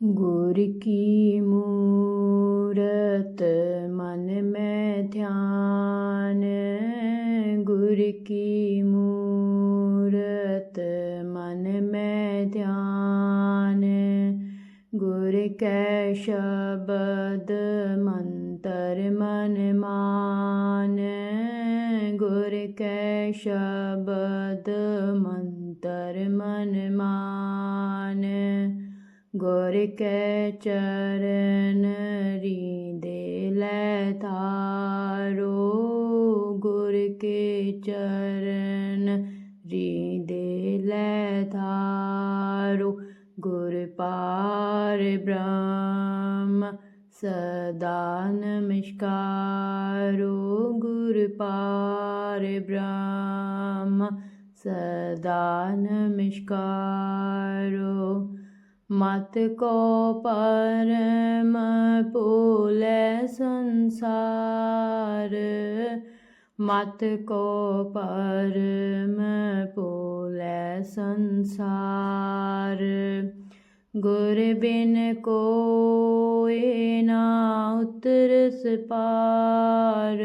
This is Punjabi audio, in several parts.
ਗੁਰ ਕੀ ਮੂਰਤ ਮਨ ਮੈਂ ਧਿਆਨ, ਗੁਰ ਕੀ ਮੂਰਤ ਮਨ ਮੈਂ ਧਿਆਨ। ਗੁਰ ਕੈ ਸ਼ਬਦ ਮੰਤਰ ਮਨ ਮਾਨ, ਗੁਰ ਕੈ ਸ਼ਬਦ ਮੰਤਰ ਮਨ ਮਾਨ। ਗੁਰ ਕੈ ਚਰਨ ਰੀਦੇ ਲੈ ਤਾਰੋ ਗੁਰ ਕੇ ਚਰਨ ਰੀਦੇ ਲੈ ਤਾਰੋ ਗੁਰ ਪਾਰ ਬ੍ਰਹਮ ਸਦਾ ਨਮਸਕਾਰੋ, ਗੁਰ ਪਾਰ ਬ੍ਰਹਮ ਸਦਾ ਨਮਸਕਾਰੋ। ਮਤ ਕੋ ਪਰਮ ਭੂਲੈ ਸੰਸਾਰ, ਮਤ ਕੋ ਪਰਮ ਭੂਲੈ ਸੰਸਾਰ। ਗੁਰ ਬਿਨ ਕੋਇ ਨਾ ਉਤਰਸ ਪਾਰ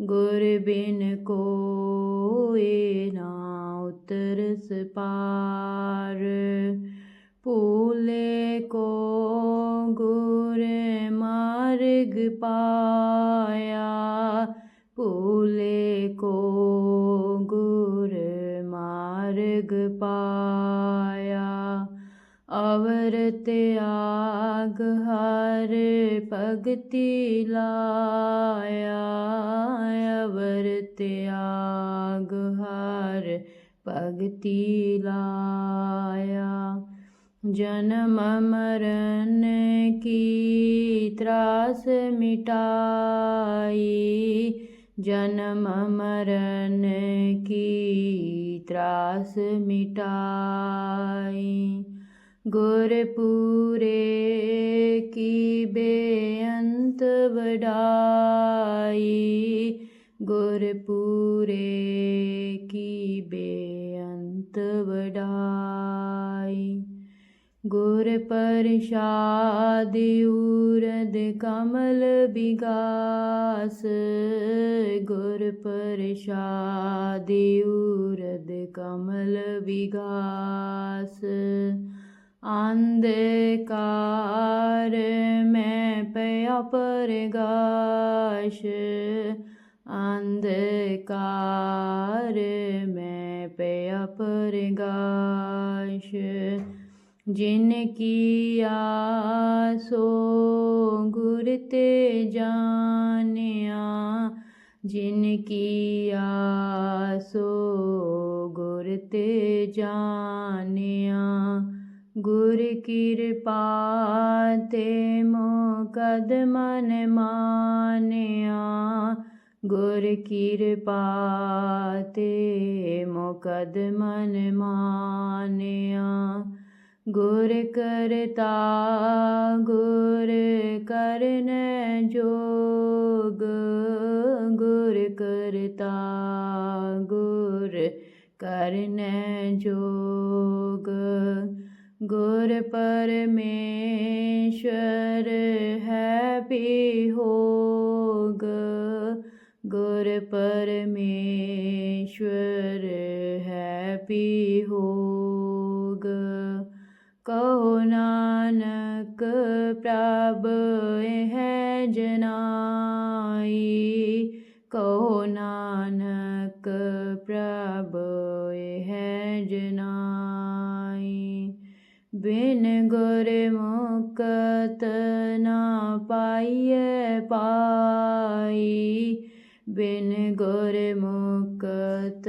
ਗੁਰ ਬਿਨ ਕੋਇ ਨਾ ਉਤਰਸ ਪਾਰ ਭੂਲੇ ਕੋ ਗੁਰ ਮਾਰਗ ਪਾਇਆ। ਭੂਲੇ ਕੋ ਗੁਰ ਮਾਰਗ ਪਾਇਆ। ਅਵਰ ਤਿਆਗ ਹਰ ਭਗਤੀ ਲਾਇਆ। ਅਵਰ ਤਿਆਗ ਹਰ ਭਗਤੀ ਲਾਇਆ। ਜਨਮ ਮਰਨ ਕੀ ਤਰਾਸ ਮਿਟਾਈ? ਜਨਮ ਮਰਨ ਕੀ ਤਰਾਸ ਮਿਟਾਈ? ਗੁਰਪੂਰੇ ਕੀ ਬੇਅੰਤ ਵਡਾਈ? ਗੁਰਪੂਰੇ ਕੀ ਬੇਅੰਤ ਵਡਾਈ? ਗੁਰ ਪ੍ਰਸਾਦ ਉਰਦ ਕਮਲ ਵਿਗਾਸ, ਗੁਰ ਪ੍ਰਸਾਦ ਉਰਦ ਕਮਲ ਵਿਗਾਸ। ਅੰਧਕਾਰ ਮੈਂ ਪਿਆ ਪਰਗਾਸ਼, ਅੰਧਕਾਰ ਮੈਂ ਪਿਆ ਪਰਗਾਸ਼। ਜਿਨ ਕੀਆ ਸੋ ਗੁਰ ਤੇ ਜਾਣਿਆ, ਜਿਨ ਕੀਆ ਸੋ ਗੁਰ ਤੇ ਜਾਣਿਆ। ਗੁਰ ਕਿਰਪਾ ਤੇ ਮੁਕਦ ਮਨ ਮਾਨਿਆ, ਗੁਰ ਕਿਰਪਾ ਤੇ ਮੁਕਦ ਮਨ ਮਾਨਿਆ। ਗੁਰ ਕਰਤਾ, ਗੁਰ ਕਰਨ ਜੋਗ, ਗੁਰ ਕਰਤਾ, ਗੁਰ ਕਰਨ ਜੋਗ। ਗੁਰ ਪਰਮੇਸ਼ਰ ਹੈ ਬਿਹੋਗ ਗੁਰ ਪਰਮੇਸ਼ਰ ਹੈ ਬਿਹੋਗ ਬਿਨ ਗੁਰ ਮੁਕਤ ਨਾ ਪਾਈਐ ਪਾਈ। ਬਿਨ ਗੁਰ ਮੁਕਤ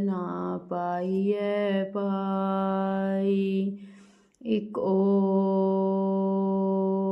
ਨਾ ਪਾਈਐ ਪਾਈ। ਇਕ ਓੰਕਾਰ